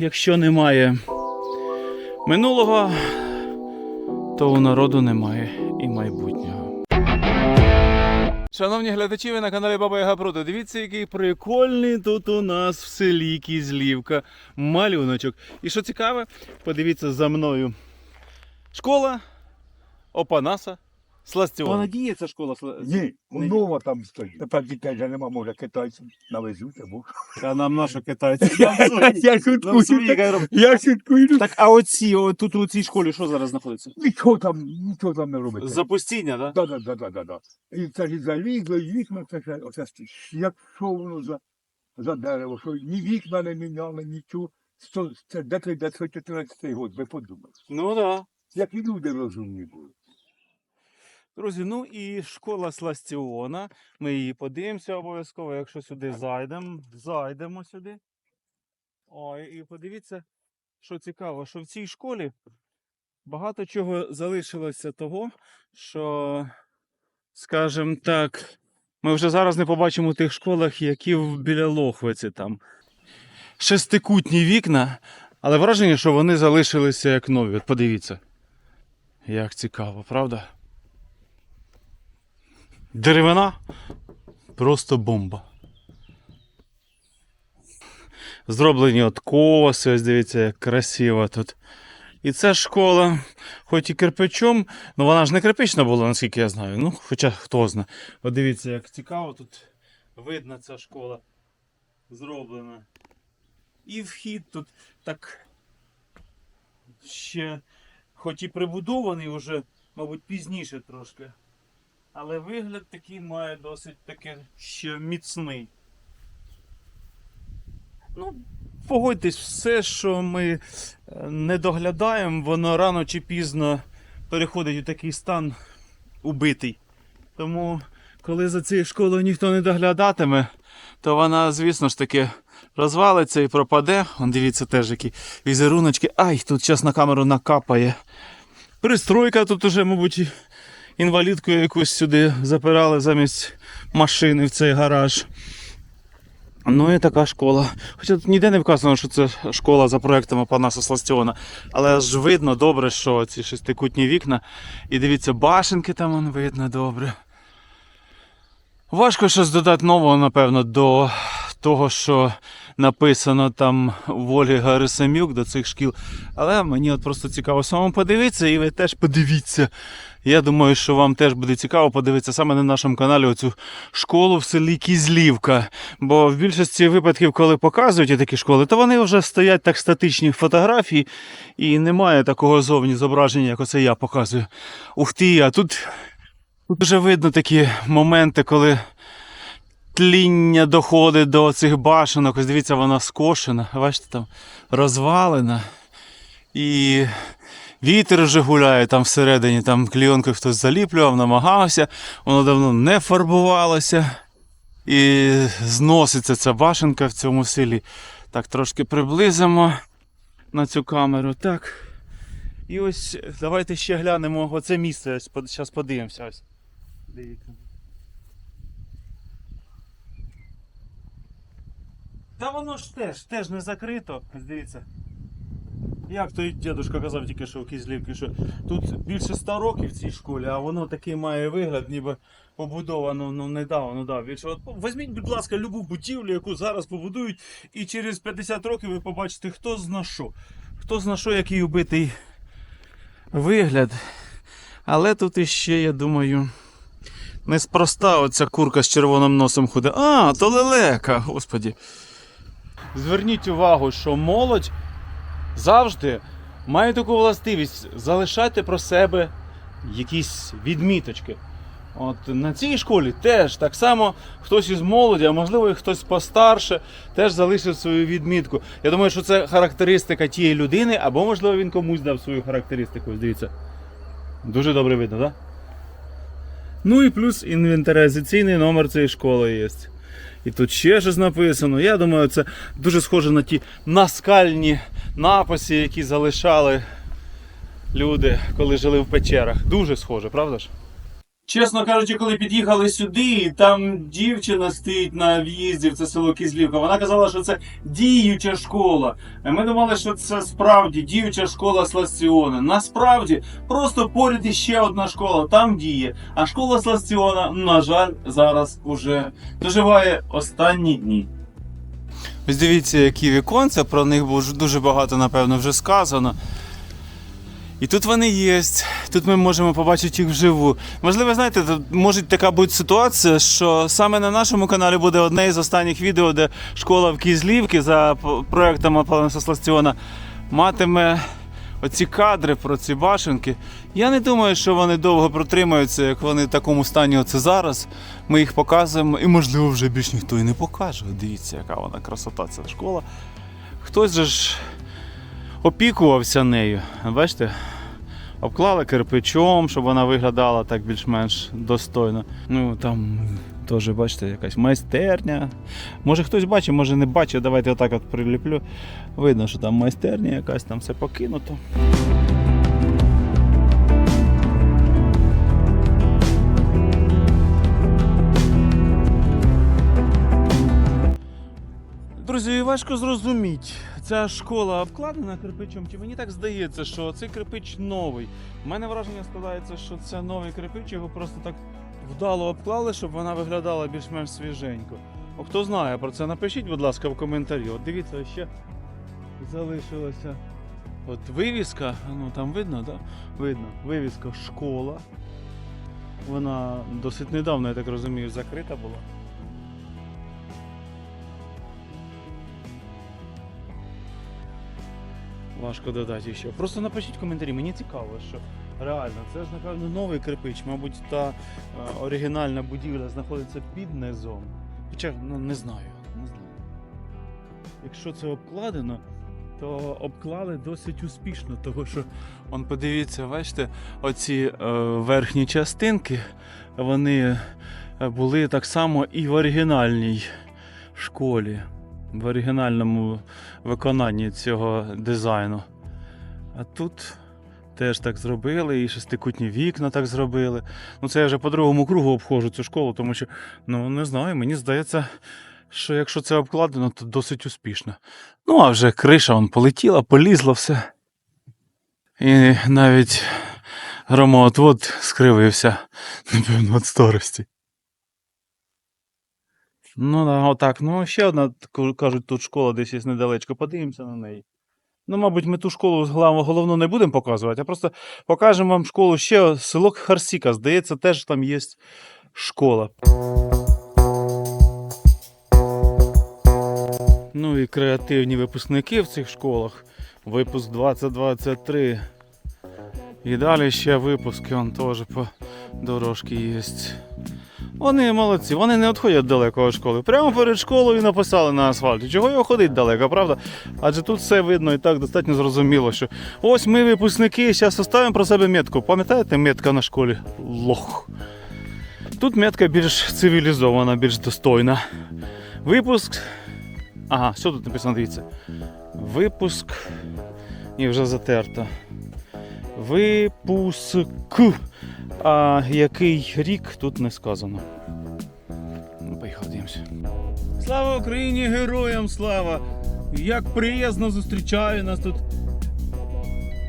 Якщо немає минулого, то у народу немає і майбутнього. Шановні глядачі, ви на каналі Баба Яга Проти. Дивіться, який прикольний тут у нас в селі Кізлівка. Малюночок. І що цікаве, подивіться за мною. Школа Опанаса Сластіона. Надія ця школа. Ні, нова там стоїть. Тепер дітей вже нема, може китайцям навезуть або. А нам наша китайці. Я Нам шуткую. свої хай роблять. Я шуткую. Так, а оці, о, тут у цій школі що зараз знаходиться? Нічого там, нічого там не робиться. Запустіння, так? Да, да, да, да, да, да. І це ж і залізло, і вікна, це ж, оце ж, як що воно за, за дерево, що ні вікна не міняли, нічого. Сто- Це де 914 год, ви подумайте. Ну так. Як і люди розумні були. Друзі, ну і школа Сластіона. Ми її подивимося обов'язково, якщо сюди зайдемо. Зайдемо сюди. Ой, і подивіться, що цікаво, що в цій школі багато чого залишилося того, що, скажімо так, ми вже зараз не побачимо у тих школах, які в- біля Лохвиці там. Шестикутні вікна, але враження, що вони залишилися як нові. От подивіться. Як цікаво, правда? Деревина просто бомба. Зроблені от коси, ось дивіться, як красиво тут. І ця школа, хоч і кирпичом, ну вона ж не кирпична була, наскільки я знаю. Ну, хоча хто знає. От дивіться, як цікаво тут видно ця школа зроблена. І вхід тут так ще, хоч і прибудований вже, мабуть, пізніше трошки. Але вигляд такий має досить таки ще міцний. Ну, погодьтесь, все, що ми е, не доглядаємо, воно рано чи пізно переходить у такий стан убитий. Тому, коли за цією школою ніхто не доглядатиме, то вона, звісно ж таки, розвалиться і пропаде. Он дивіться теж які візеруночки. Ай, тут зараз на камеру накапає. Пристройка тут уже, мабуть, інвалідку якусь сюди запирали замість машини в цей гараж. Ну і така школа. Хоча тут ніде не вказано, що це школа за проектами Панаса Сластіона. Але ж видно добре, що ці шестикутні вікна. І дивіться, башенки там вон видно добре. Важко щось додати нового, напевно, до того, що написано там в Ольги Гарисамюк до цих шкіл. Але мені от просто цікаво самому подивитися, і ви теж подивіться. Я думаю, що вам теж буде цікаво подивитися саме на нашому каналі оцю школу в селі Кізлівка. Бо в більшості випадків, коли показують такі школи, то вони вже стоять так статичні фотографії, і немає такого зовні зображення, як оце я показую. Ух ти, а тут, вже видно такі моменти, коли тління доходить до цих башенок. Ось дивіться, вона скошена. Бачите, там розвалена. І вітер вже гуляє там всередині, там клійонкою хтось заліплював, намагався, воно давно не фарбувалося. І зноситься ця башенка в цьому селі. Так, трошки приблизимо на цю камеру. Так. І ось давайте ще глянемо оце місце. Зараз подивимося. Дивіться. Та воно ж теж, теж не закрито. Дивіться. Як той дідушка казав тільки що в Кізлівці, що тут більше 100 років в цій школі, а воно такий має вигляд, ніби побудовано ну, недавно. Да. От, візьміть, будь ласка, любу будівлю, яку зараз побудують, і через 50 років ви побачите, хто зна що. Хто зна що, який убитий вигляд. Але тут іще, я думаю, неспроста оця курка з червоним носом ходить. А, то лелека, господі. Зверніть увагу, що молодь завжди має таку властивість залишати про себе якісь відміточки. От на цій школі теж так само хтось із молоді, а можливо і хтось постарше, теж залишив свою відмітку. Я думаю, що це характеристика тієї людини, або, можливо, він комусь дав свою характеристику. Дивіться. Дуже добре видно, так? Да? Ну і плюс інвентаризаційний номер цієї школи є. І тут ще щось написано. Я думаю, це дуже схоже на ті наскальні написи, які залишали люди, коли жили в печерах. Дуже схоже, правда ж? Чесно кажучи, коли під'їхали сюди, там дівчина стоїть на в'їзді в це село Кізлівка. Вона казала, що це діюча школа. Ми думали, що це справді діюча школа Сластіона. Насправді, просто поряд іще одна школа там діє. А школа Сластіона, на жаль, зараз уже доживає останні дні. Ось дивіться, які віконця, про них було дуже багато, напевно, вже сказано. І тут вони є. Тут ми можемо побачити їх вживу. Можливо, знаєте, тут може така бути ситуація, що саме на нашому каналі буде одне із останніх відео, де школа в Кізлівці за проектом Аполлона Сосластіона матиме оці кадри про ці башенки. Я не думаю, що вони довго протримаються, як вони в такому стані оце зараз. Ми їх показуємо, і можливо вже більш ніхто і не покаже. Дивіться, яка вона красота, ця школа. Хтось же ж опікувався нею. Бачите? Обклали кирпичом, щоб вона виглядала так більш-менш достойно. Ну там теж, бачите, якась майстерня. Може хтось бачить, може не бачить. Давайте отак от приліплю. Видно, що там майстерня якась, там все покинуто. Друзі, важко зрозуміти, ця школа обкладена кирпичом, чи мені так здається, що цей кирпич новий. У мене враження складається, що це новий кирпич, його просто так вдало обклали, щоб вона виглядала більш-менш свіженько. О, хто знає про це, напишіть, будь ласка, в коментарі. От дивіться, ще залишилося. От вивіска, ну там видно, так? Видно. Вивіска школа. Вона досить недавно, я так розумію, закрита була. Важко додати ще. Просто напишіть коментарі, мені цікаво, що реально, це ж, напевно, новий кирпич. Мабуть, та е, оригінальна будівля знаходиться під низом. Хоча, ну не знаю, не знаю. Якщо це обкладено, то обклали досить успішно, тому що, он подивіться, бачите, оці е, верхні частинки, вони були так само і в оригінальній школі, в оригінальному виконанні цього дизайну. А тут теж так зробили, і шестикутні вікна так зробили. Ну, це я вже по другому кругу обходжу цю школу, тому що, ну не знаю, мені здається, що якщо це обкладено, то досить успішно. Ну, а вже криша вон полетіла, полізла все. І навіть громоотвод скривився, напевно, від старості. Ну, отак. Ну, ще одна, кажуть, тут школа десь є недалечко. Подивимося на неї. Ну, мабуть, ми ту школу головну не будемо показувати, а просто покажемо вам школу ще село Харсіка. Здається, теж там є школа. Ну і креативні випускники в цих школах. Випуск 2023. І далі ще випуски, он теж по дорожці є. Вони молодці, вони не відходять далеко від школи. Прямо перед школою написали на асфальті. Чого його ходить далеко, правда? Адже тут все видно і так достатньо зрозуміло, що ось ми випускники, зараз оставимо про себе метку. Пам'ятаєте, метка на школі? Лох. Тут метка більш цивілізована, більш достойна. Випуск. Ага, що тут написано, дивіться. Випуск. Ні, вже затерто. Випуск. А який рік тут не сказано. Слава Україні, героям слава! Як приязно зустрічає нас тут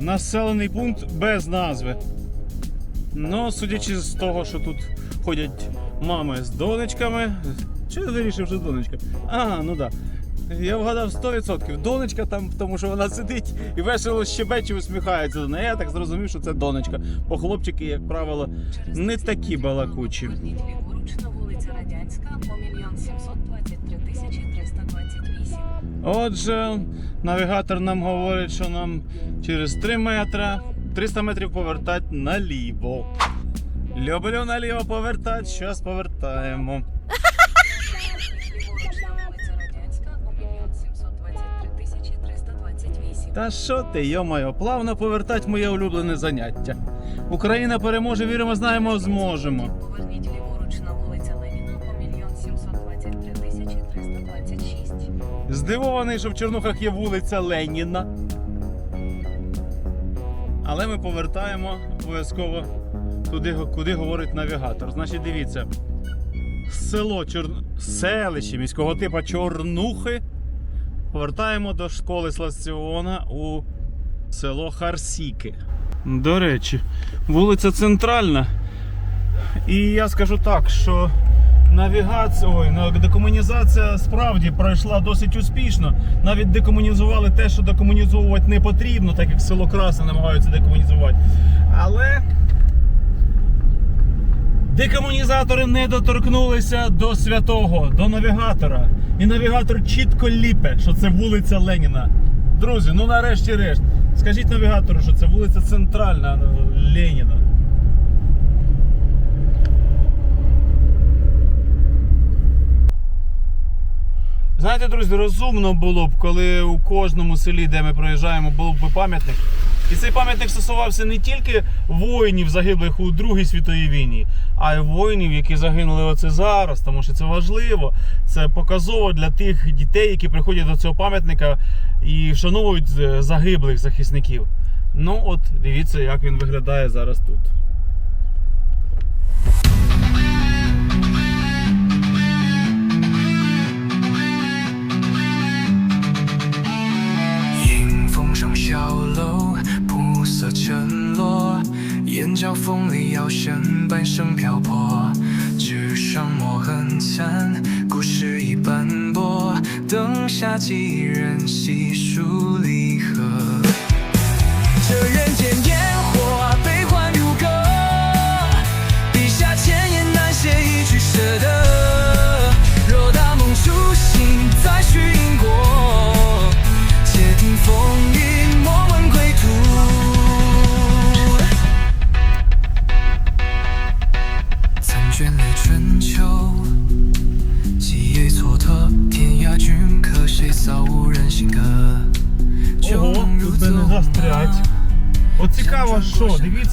населений пункт без назви. Ну, судячи з того, що тут ходять мами з донечками. Чи вирішив, що з донечками? Ага, ну так. Да. Я вгадав 100%. Донечка там, тому що вона сидить і весело щебече, усміхається до неї. Я так зрозумів, що це донечка. Бо хлопчики, як правило, не такі балакучі. Зверніть ліворуч на вулиця Радянська по мільйон 723 тисячі 328. Отже, навігатор нам говорить, що нам через 3 метри 300 метрів повертати наліво. Люблю наліво повертати, зараз повертаємо. Та що ти, йомайо, плавно повертать моє улюблене заняття. Україна переможе, віримо, знаємо, зможемо. Поверніть ліворуч на вулиця Леніна по мільйон 723 тисячі 326. Здивований, що в Чернухах є вулиця Леніна. Але ми повертаємо обов'язково туди, куди говорить навігатор. Значить, дивіться. Село Чор... селище міського типу Чорнухи. Повертаємо до школи Сластіона у село Харсіки. До речі, вулиця Центральна. І я скажу так, що навігація, ой, декомунізація справді пройшла досить успішно. Навіть декомунізували те, що декомунізовувати не потрібно, так як село Красне намагаються декомунізувати. Але декомунізатори не доторкнулися до святого, до навігатора. І навігатор чітко ліпе, що це вулиця Леніна. Друзі, ну нарешті решт. Скажіть навігатору, що це вулиця Центральна Леніна. Знаєте, друзі, розумно було б, коли у кожному селі, де ми проїжджаємо, був би пам'ятник. І цей пам'ятник стосувався не тільки воїнів, загиблих у Другій світовій війні, а й воїнів, які загинули оце зараз, тому що це важливо. Це показово для тих дітей, які приходять до цього пам'ятника і вшановують е, загиблих захисників. Ну от дивіться, як він виглядає зараз тут. “色沉落，眼角风里摇身，半生漂泊。纸上墨痕残，故事已斑驳。灯下几人细数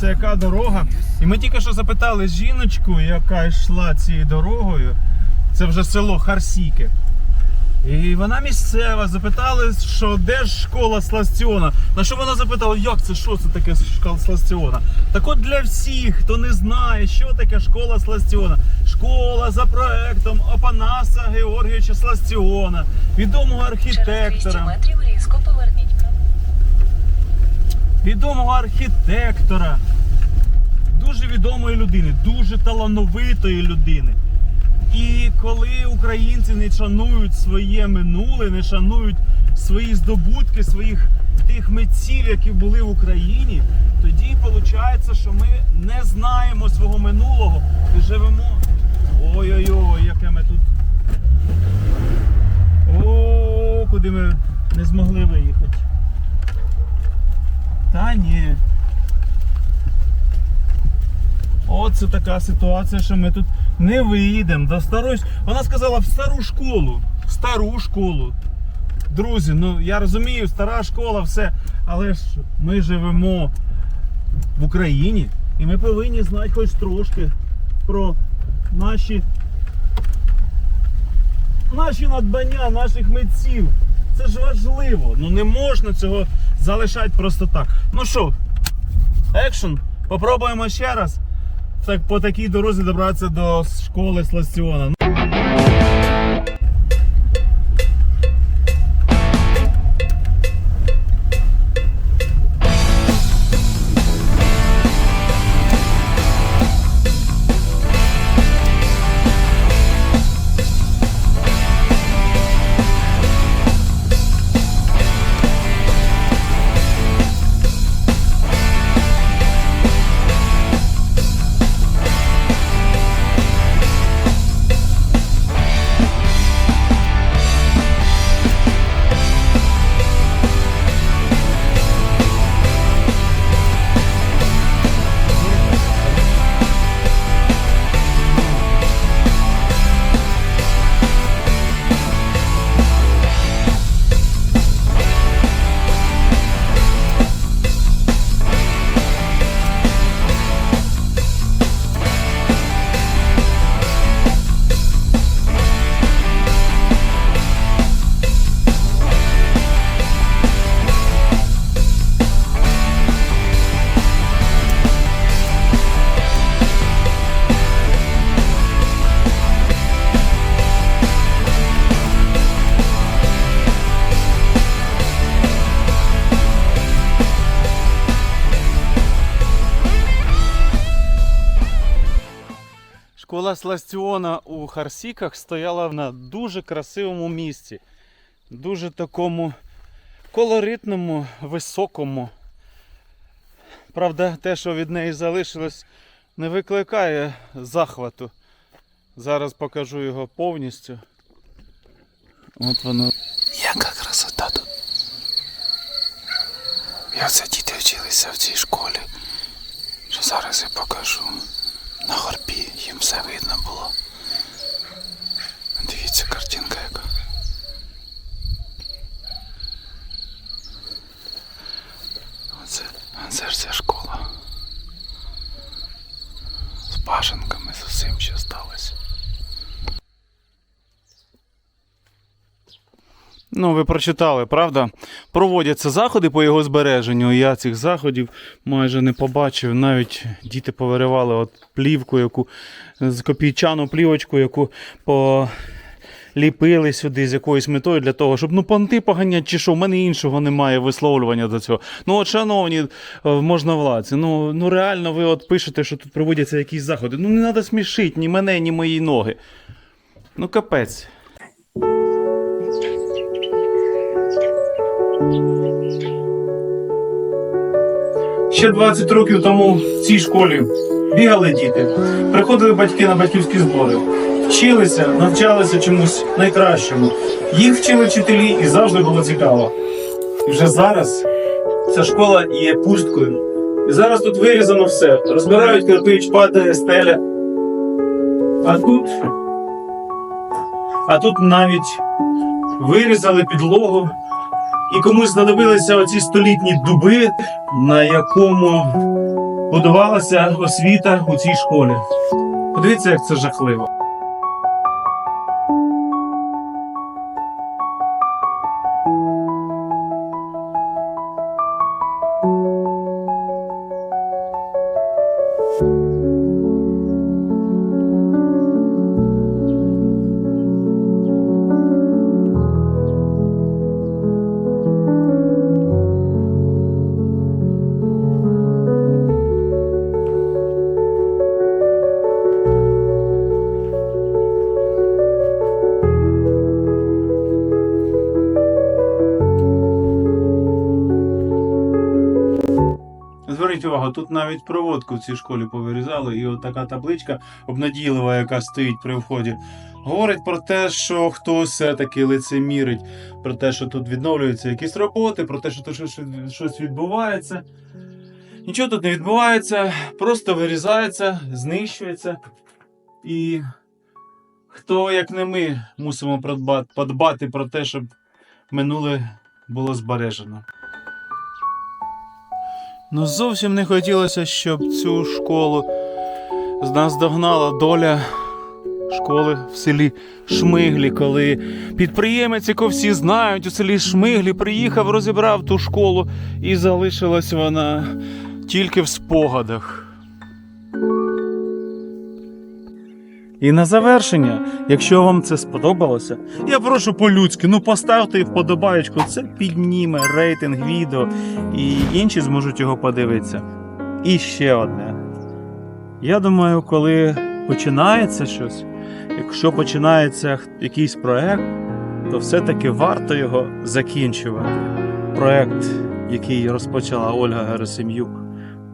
дивіться, яка дорога. І ми тільки що запитали жіночку, яка йшла цією дорогою. Це вже село Харсіки. І вона місцева, запитали, що де ж школа Сластіона. На що вона запитала, як це, що це таке школа Сластіона? Так от для всіх, хто не знає, що таке школа Сластіона. Школа за проектом Опанаса Георгійовича Сластіона, відомого Через 200 архітектора метрів різко поверніть. Відомого архітектора, дуже відомої людини, дуже талановитої людини. І коли українці не шанують своє минуле, не шанують свої здобутки, своїх тих митців, які були в Україні, тоді виходить, що ми не знаємо свого минулого і живемо. Ой-ой-ой, яке ми тут. О, куди ми не змогли виїхати. Та ні. Оце така ситуація, що ми тут не виїдемо до старої. Вона сказала в стару школу. В стару школу. Друзі, ну я розумію, стара школа, все. Але ж ми живемо в Україні і ми повинні знати хоч трошки про наші, наші надбання, наших митців. Це ж важливо. Ну не можна цього залишати просто так. Ну що, екшн, попробуємо ще раз. Так по такій дорозі добратися до школи Сластіона. Школа Сластіона у Харсіках стояла на дуже красивому місці. Дуже такому колоритному, високому. Правда, те, що від неї залишилось, не викликає захвату. Зараз покажу його повністю. От воно. Яка красота тут. Я все діти вчилися в цій школі. Що зараз я покажу. На горбі їм все видно було. Дивіться, картинка яка. Оце, це ж ця школа. З башенками, з усім, що сталося. Ну, ви прочитали, правда? Проводяться заходи по його збереженню. Я цих заходів майже не побачив. Навіть діти повиривали от плівку, яку з копійчану плівочку, яку поліпили сюди з якоюсь метою для того, щоб ну понти поганять чи що, в мене іншого немає висловлювання до цього. Ну, от, шановні е, можновладці, ну, ну реально ви от пишете, що тут проводяться якісь заходи. Ну не треба смішити ні мене, ні мої ноги. Ну, капець. Ще 20 років тому в цій школі бігали діти, приходили батьки на батьківські збори, вчилися, навчалися чомусь найкращому. Їх вчили вчителі і завжди було цікаво. І вже зараз ця школа є пусткою. І зараз тут вирізано все. Розбирають кирпич, падає стеля. А тут. А тут навіть вирізали підлогу. І комусь знадобилися оці столітні дуби, на якому будувалася освіта у цій школі. Подивіться, як це жахливо. Увагу, тут навіть проводку в цій школі повирізали, і от така табличка обнадійлива, яка стоїть при вході, говорить про те, що хтось все-таки лицемірить, про те, що тут відновлюються якісь роботи, про те, що тут щось, відбувається. Нічого тут не відбувається, просто вирізається, знищується. І хто, як не ми, мусимо подбати про те, щоб минуле було збережено. Ну, зовсім не хотілося, щоб цю школу з нас догнала доля школи в селі Шмиглі, коли підприємець, якого всі знають, у селі Шмиглі приїхав, розібрав ту школу і залишилась вона тільки в спогадах. І на завершення, якщо вам це сподобалося, я прошу по-людськи, ну поставте вподобаєчку, це підніме рейтинг відео, і інші зможуть його подивитися. І ще одне. Я думаю, коли починається щось, якщо починається якийсь проект, то все-таки варто його закінчувати. Проект, який розпочала Ольга Герасим'юк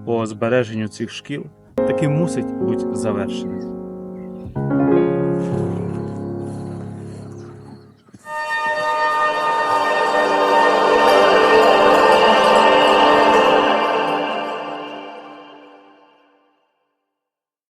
по збереженню цих шкіл, таки мусить бути завершений.